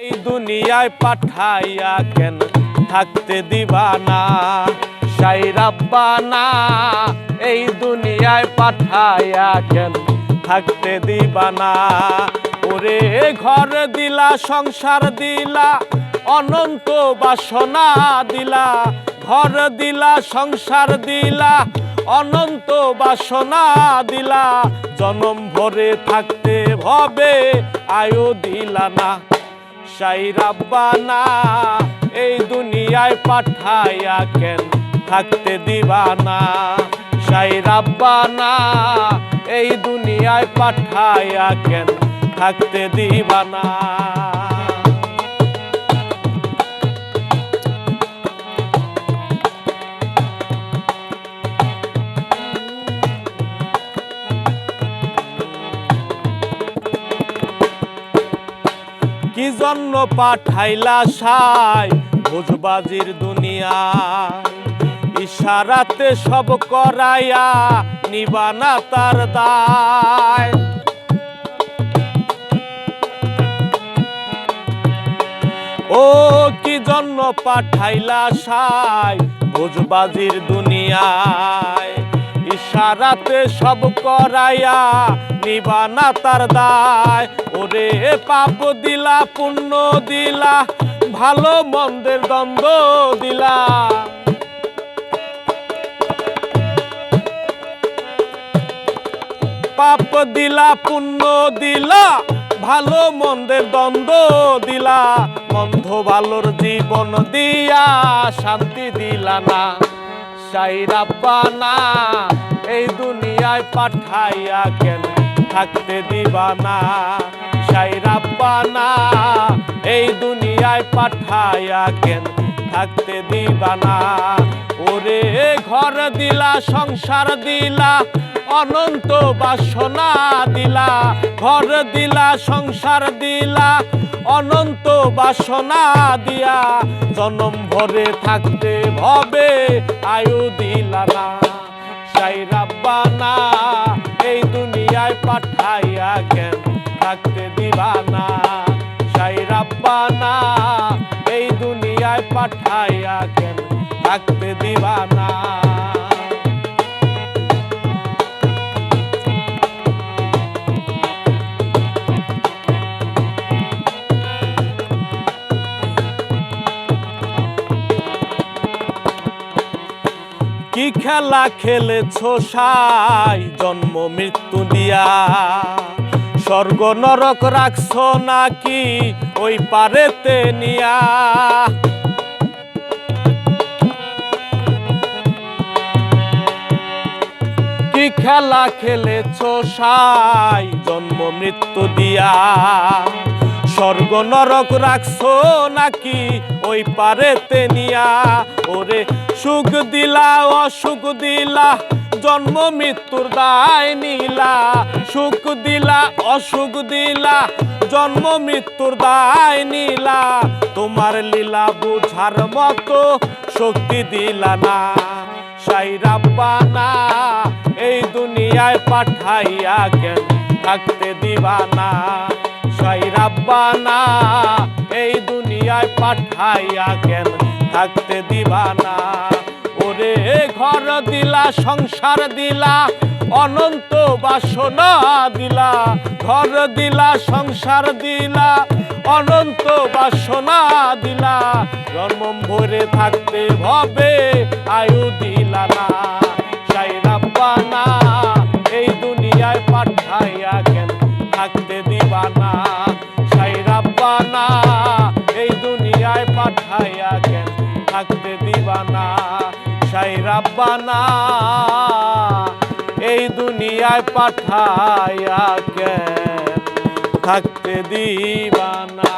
এই দুনিয়ায় পাঠাইয়া কেন থাকতে দিবা না? এই দুনিয়ায় পাঠাইয়া কেন থাকতে দিবা না? ওরে ঘর দিলা, সংসার দিলা, অনন্ত বাসনা দিলা, ঘর দিলা, সংসার দিলা, অনন্ত বাসনা দিলা, জনম ভরে থাকতে ভবে আয়ু দিলা না। সাই রাব্বানা, এই দুনিয়ায় পাঠাইয়া কেন থাকতে দিবানা? সাইরাব্বানা এই দুনিয়ায় পাঠাইয়া কেন থাকতে দিবানা? জন্য পাঠাইলা সাই ভোজবাজির দুনিয়া। ইশারাতে সব করাইয়া নিবানা তার দায়। ও কি জন্য পাঠাইলা সাই ভোজবাজির দুনিয়ায়? ইশারাতে সব করাইয়া নিবানা তার দায়। ওরে পাপ দিলা, পুণ্য দিলা, ভালো মন্দের দ্বন্দ্ব দিলা। পাপ দিলা, পুণ্য দিলা, ভালো মন্দের দ্বন্দ্ব দিলা। মন্দ ভালোর জীবন দিয়া শান্তি দিলা না। সাই রাব্বানা এই দুনিয়ায় পাঠাইয়া কেন থাকতে দিবা না? এই দুনিয়ায় পাঠাইয়া কেন থাকতে দিবা না? ওরে ঘর দিলা, সংসার দিলা, অনন্ত বাসনা দিলা, ঘর দিলা, সংসার দিলা, অনন্ত বাসনা দিয়া, জনম ভরে থাকতে ভবে আয়ু দিলা না। সাই রাব্বানা, এই দুনিয়ায় পাঠাইয়া কেন থাকতে দিবা না সাই রাব্বানা, এই দুনিয়ায় পাঠাইয়া কেন থাকতে দিবা কি খেলা খেলেছ সাই? জন্ম, মৃত্যু দিয়া। স্বর্গ নরক রাখছ নাকি ওই পারেতে নিয়া? কি খেলা খেলেছ সাই? জন্ম, মৃত্যু দিয়া। স্বর্গ নরক রাখছো নাকি ওই পারেতে নিয়া? ওরে সুখ দিলা, অসুখ দিলা, জন্ম মৃত্যুর দায় নিলা। সুখ দিলা, অসুখ দিলা, জন্ম মৃত্যুর দায় নিলা। তোমার লীলা বুঝার মতো শক্তি দিলা না। সাই রাব্বানা এই দুনিয়ায় পাঠাইয়া কেন থাকতে দিবানা রাব্বানা এই দুনিয়ায় পাঠাইয়া কেন থাকতে দিবানা? ওরে ঘর দিলা, সংসার দিলা, অনন্ত বাসনা দিলা। ঘর দিলা, সংসার দিলা, অনন্ত বাসনা দিলা। জন্ম ভরে থাকতে ভবে আয়ু দিলা না। পাঠাইয়া কেন থাকতে দিবানা সাই রাব্বানা। এই দুনিয়ায় পাঠাইয়া কেন থাকতে দিবানা।